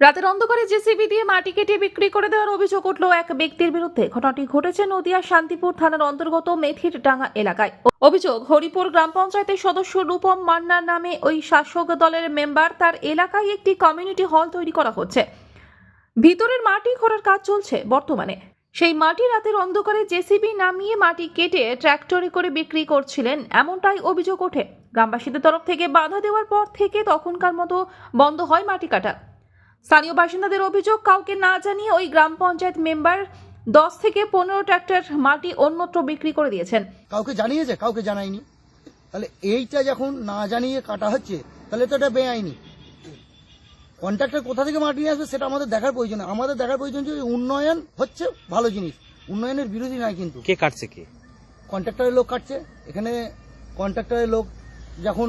রাতের অন্ধকারে জেসিবি দিয়ে মাটি কেটে বিক্রি করে দেওয়ার অভিযোগ উঠল এক ব্যক্তির বিরুদ্ধে। ঘটনাটি ঘটেছে নদিয়া শান্তিপুর থানার অন্তর্গত মেথির ডাঙ্গা এলাকায়। অভিযোগ, হরিপুর গ্রাম পঞ্চায়েতের সদস্য রূপম মান্নার নামে ওই শাসক দলের মেম্বার। তার এলাকায় একটি কমিউনিটি হল তৈরি করা হচ্ছে। ভিতরের মাটি খোঁড়ার কাজ চলছে বর্তমানে। সেই মাটি রাতের অন্ধকারে জেসিবি নামিয়ে মাটি কেটে ট্র্যাক্টরে করে বিক্রি করছিলেন। এমনটাই অভিযোগ ওঠে। গ্রামবাসীদের তরফ থেকে বাধা দেওয়ার পর থেকে তখনকার মতো বন্ধ হয় মাটি কাটা। স্থানীয় বাসিন্দাদের অভিযোগ কাউকে না জানিয়ে ওই গ্রাম পঞ্চায়েত মেম্বার দশ থেকে পনেরো ট্রাক্টর মাটি অন্যত্র বিক্রি করে দিয়েছেন। কাউকে জানিয়েছে? কাউকে জানায়নি। তাহলে এইটা যখন না জানিয়ে কাটা হচ্ছে তাহলে তো এটা বেআইনি। কন্ট্রাক্টর কোথা থেকে মাটি নিয়ে আসবে সেটা আমাদের দেখার প্রয়োজন আমাদের দেখার প্রয়োজন যে উন্নয়ন হচ্ছে ভালো জিনিস। উন্নয়নের বিরোধী নয় কিন্তু। কে কাটছে কে? কন্ট্রাক্টরের লোক কাটছে। এখানে কন্ট্রাক্টরের লোক যখন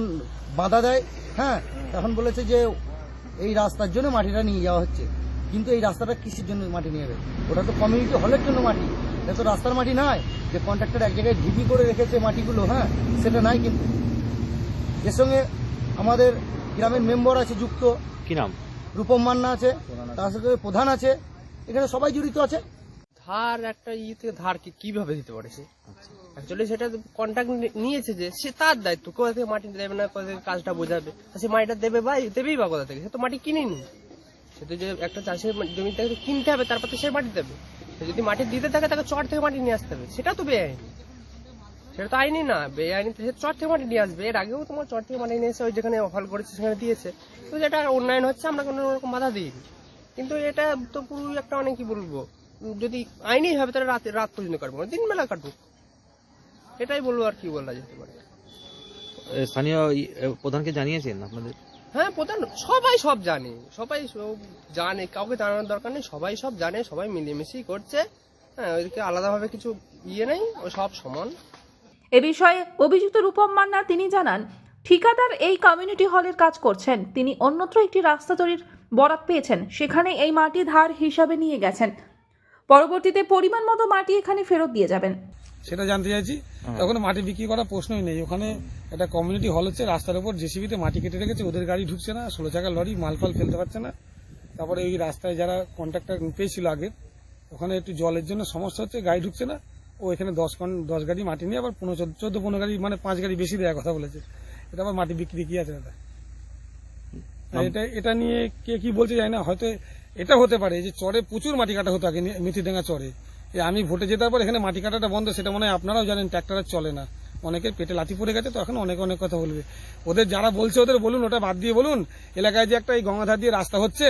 বাধা দেয় হ্যাঁ তখন বলেছে যে এই রাস্তার জন্য মাটিটা নিয়ে যাওয়া হচ্ছে। কিন্তু এই রাস্তাটা কৃষির জন্য মাটি নিয়ে যাবে? ওটা তো কমিউনিটি হলের জন্য মাটি। এটা তো রাস্তার মাটি নয় যে কন্ট্রাক্টর এক জায়গায় ঢিপি করে রেখেছে মাটিগুলো হ্যাঁ? সেটা নাই কিন্তু। এর সঙ্গে আমাদের গ্রামের মেম্বার আছে যুক্ত। কি নাম? রূপম মান্না আছে তার সাথে প্রধান আছে। এখানে সবাই জড়িত আছে। ধার একটা ইয়ে থেকে ধার কি কীভাবে দিতে পারে সে? অ্যাকচুয়ালি সেটা কন্ট্যাক্ট নিয়েছে যে সে তার দায়িত্ব, কোথা থেকে মাটি দেবে না, কোথা থেকে কাজটা বোঝাবে? সে মাটিটা দেবে বা দেবেই বা কোথা থেকে? সে তো মাটি কিনেই নি সে তো যে একটা চাষের জমি থেকে কিনতে হবে, তারপর তো সে মাটি দেবে। যদি মাটি দিতে থাকে, তাকে চট থেকে মাটি নিয়ে আসতে হবে। সেটা তো বেআইনি। সেটা তো আইনি না, বেআইনি সে চট থেকে মাটি নিয়ে আসবে। এর আগেও তোমার চট থেকে মাটি নিয়ে এসে ওই যেখানে হল করেছে, সেখানে দিয়েছে। তো যেটা উন্নয়ন হচ্ছে, আমরা কোনো রকম বাধা দিইনি। কিন্তু এটা তো পুরো একটা অনেক কি বলব? যদি আইনি হবে তাহলে রাতে রাত পর্যন্ত কাটবো না দিন বেলা কাটুক এটাই বলব আর কি বলা যেতে পারে। স্থানীয় প্রধানকে জানিয়েছেন আপনাদের? হ্যাঁ প্রধান সবাই সব জানে সবাই সব জানে কাউকে জানানোর দরকার নেই সবাই সব জানে সবাই মিলেমিশেই করছে। হ্যাঁ ওইদিকে আলাদাভাবে কিছু ইয়ে নেই ও সব সমান। এ বিষয়ে অভিযুক্ত রূপম মান্না তিনি জানান ঠিকাদার এই কমিউনিটি হলের কাজ করছেন। তিনি অন্যত্র একটি রাস্তা তৈরির বরাত পেয়েছেন। সেখানে এই মাটি ধার হিসাবে নিয়ে গেছেন। পরবর্তীতে পরিমাণ মতো মাটি এখানে ফেরত দিয়ে যাবেন। সেটা জানতে চাইছি। তখন মাটি বিক্রি করার প্রশ্নই নেই। ওখানে একটা কমিউনিটি হল হচ্ছে রাস্তার উপর জেসিবিতে মাটি কেটে রেখেছে ওদের গাড়ি ঢুকছে না ষোলো চাকা লরি মাল ফাল ফেলতে পারছে না। তারপরে ওই রাস্তায় যারা কন্ট্রাক্টর পেয়েছিল আগে ওখানে একটু জলের জন্য সমস্যা হচ্ছে গাড়ি ঢুকছে না। ও এখানে দশ কন দশ গাড়ি মাটি নিয়ে আবার পনেরো চোদ্দ চোদ্দ পনেরো গাড়ি মানে পাঁচ গাড়ি বেশি দেওয়ার কথা বলেছে। এটা আবার মাটি বিক্রি কি আছে দাদা? এটা এটা নিয়ে কে কি বলছে চাই না হয়তো এটা হতে পারে যে চরে প্রচুর মাটি কাটা হতো আগে মেথিডাঙ্গা চরে। আমি ভোটে জেতার পর এখানে মাটি কাটাটা বন্ধ, সেটা মনে হয় আপনারাও জানেন, ট্র্যাক্টর চলে না। অনেকের পেটে লাথি পড়ে গেছে, তো এখন অনেক অনেক কথা বলবে। ওদের যারা বলছে ওদের বলুন, ওটা বাদ দিয়ে বলুন, এলাকায় যে একটা এই গঙ্গাধার দিয়ে রাস্তা হচ্ছে,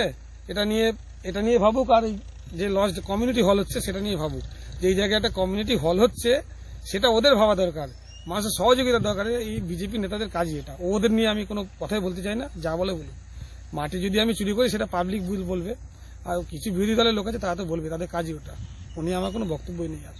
এটা নিয়ে এটা নিয়ে ভাবুক, আর এই যে লজ কমিউনিটি হল হচ্ছে, সেটা নিয়ে ভাবুক। যে এই জায়গায় একটা কমিউনিটি হল হচ্ছে, সেটা ওদের ভাবা দরকার। মানুষের সহযোগিতার দরকার, এই বিজেপি নেতাদের কাজই এটা। ওদের নিয়ে আমি কোনো কথাই বলতে চাই না, যা বলে বলুন মাটি যদি আমি চুরি করি, সেটা পাবলিক বুল বলবে। আর কিছু বিরোধী দলের লোক আছে তারা তো বলবে তাদের কাজই ওটা। উনি আমার কোনো বক্তব্যই নেই আর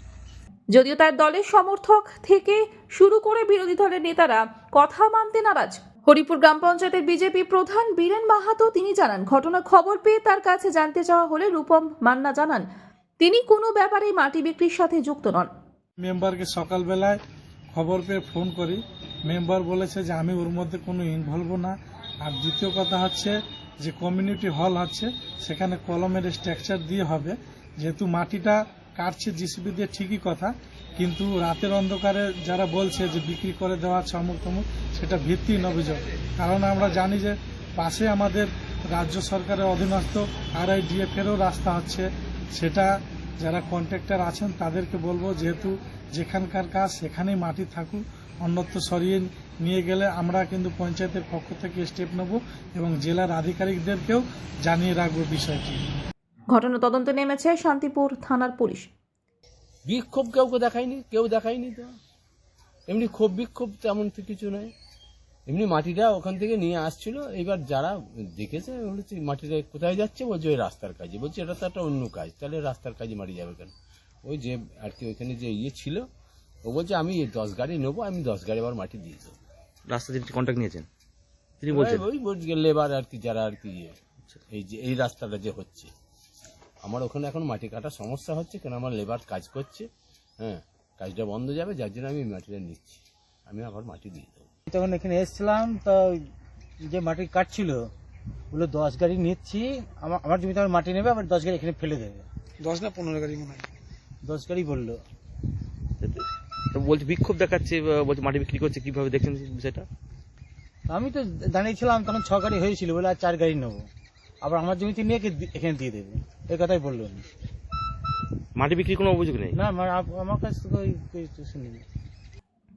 যদিও তার দলের সমর্থক থেকে শুরু করে বিরোধী দলের নেতারা কথা মানতে নারাজ। হরিপুর গ্রাম পঞ্চায়েতের বিজেপি প্রধান বীরেন মাহাতো তিনি জানান ঘটনা খবর পেয়ে তার কাছে জানতে চাওয়া হলে রূপম মান্না জানান তিনি কোনো ব্যাপারে মাটি বিক্রির সাথে যুক্ত নন। মেম্বারকে সকালবেলায় খবর পেয়ে ফোন করি। মেম্বার বলেছে যে আমি ওর মধ্যে কোনো ইনভলভ না। আর দ্বিতীয় কথা হচ্ছে যে কমিউনিটি হল হচ্ছে সেখানে কলমের স্ট্রাকচার দিয়ে হবে। যেহেতু মাটিটা কাটছে জিসিবি দিয়ে ঠিকই কথা, কিন্তু রাতের অন্ধকারে যারা বলছে যে বিক্রি করে দেওয়া চমক তমুক, সেটা ভিত্তিহীন অভিযোগ। কারণ আমরা জানি যে পাশে আমাদের রাজ্য সরকারের অধীনস্থ আর আই ডিএফেরও রাস্তা হচ্ছে সেটা যারা কন্ট্রাক্টর আছেন তাদেরকে বলব যেহেতু যেখানকার কাজ সেখানেই মাটি থাকুক অন্যত্র সরিয়ে নিয়ে গেলে আমরা কিন্তু পঞ্চায়েতের পক্ষ থেকে স্টেপ নেব এবং জেলার আধিকারিকদেরকেও জানিয়ে রাখব বিষয়টি। ঘটনা তদন্তে নেমেছে শান্তিপুর থানার পুলিশ। বিক্ষোভ কেউকে দেখায়নি কেউ দেখায়নি তো। এমনি ক্ষোভ বিক্ষোভ তেমন তো কিছু নয় এমনি মাটিটা ওখান থেকে নিয়ে আসছিল। এবার যারা দেখেছে বলেছে মাটিটা কোথায় যাচ্ছে? বলছে ওই রাস্তার কাজে। বলছে এটা তো একটা অন্য কাজ। তাহলে রাস্তার কাজে মাটি যাবে কেন? ওই যে আর কি ওইখানে যে ইয়ে ছিল ও বলছে আমি এই দশ গাড়ি নেব আমি দশ গাড়ি আবার মাটি দিয়ে দেবো। রাস্তা যিনি কন্ট্যাক্ট নিয়েছেন? তিনি বলছেন? ওই বলছে লেবার আর কি যারা আর কি ইয়ে, এই যে এই রাস্তাটা যে হচ্ছে। আমার ওখানে এখন মাটি কাটার সমস্যা হচ্ছে কেন আমার লেবার কাজ করছে হ্যাঁ কাজটা বন্ধ যাবে যার জন্য আমি মাটিটা নিচ্ছি। আমি আবার মাটি দিয়ে দেবো। তখন এখানে এসেছিলাম তো যে মাটি কাটছিল বলল দশ গাড়ি নিচ্ছি। আমার আমার জমিতে আমার মাটি নেবে আবার দশ গাড়ি এখানে ফেলে দেবে। দশ না পনেরো গাড়ি মনে হয়? দশ গাড়ি বলল। তো বলছে বিক্ষোভ দেখাচ্ছে বলছে মাটি বিক্রি করছে কীভাবে দেখছেন সেটা আমি তো দাঁড়িয়েছিলাম তখন ছ গাড়ি হয়েছিল বলে আর চার গাড়ি নেব। আবার আমার জমিতে নিয়ে এখানে দিয়ে দেবে। এই কথাই বলল। মাটি বিক্রির কোনো অভিযোগ নেই? না আমার আমার কাছ থেকে শুনিনি।